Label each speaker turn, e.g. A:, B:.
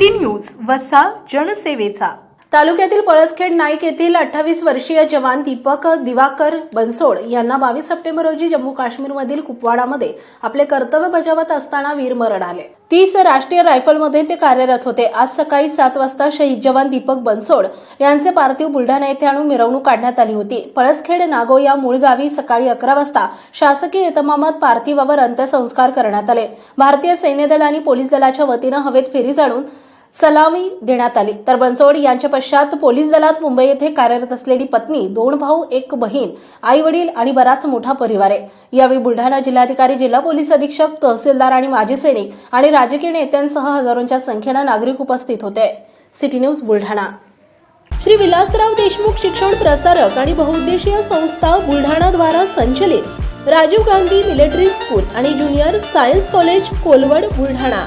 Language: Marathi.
A: सिटी न्यूज वसा जनसेवेचा.
B: तालुक्यातील पळसखेड नाईक येथील अठ्ठावीस वर्षीय जवान दीपक दिवाकर बनसोड यांना बावीस सप्टेंबर रोजी जम्मू काश्मीरमधील कुपवाडामध्ये आपले कर्तव्य बजावत असताना वीरमरण आले. तीस राष्ट्रीय रायफलमध्ये ते कार्यरत होते. आज सकाळी सात वाजता शहीद जवान दीपक बनसोड यांचे पार्थिव बुलढाणा येथे आणून मिरवणूक काढण्यात आली होती. पळसखेड नागो या मूळ गावी सकाळी अकरा वाजता शासकीय इतमामात पार्थिवावर अंत्यसंस्कार करण्यात आले. भारतीय सैन्य दल आणि पोलीस दलाच्या वतीनं हवेत फेरी जाणून सलामी देण्यात आली. तर बनसोड यांच्या पश्चात पोलीस दलात मुंबई येथे कार्यरत असलेली पत्नी दोन भाऊ एक बहीण आई वडील आणि बराच मोठा परिवार आहे. यावेळी बुलढाणा जिल्हाधिकारी जिल्हा पोलीस अधीक्षक तहसीलदार आणि माजी सैनिक आणि राजकीय नेत्यांसह हजारोंच्या संख्येनं नागरिक उपस्थित होते. City news Buldhana. Shri Vilasrao Deshmukh शिक्षण प्रसारक आणि बहुउद्देशीय संस्था बुलढाणा द्वारा संचलित राजीव गांधी मिलिटरी स्कूल आणि junior science college Kolwad Buldhana.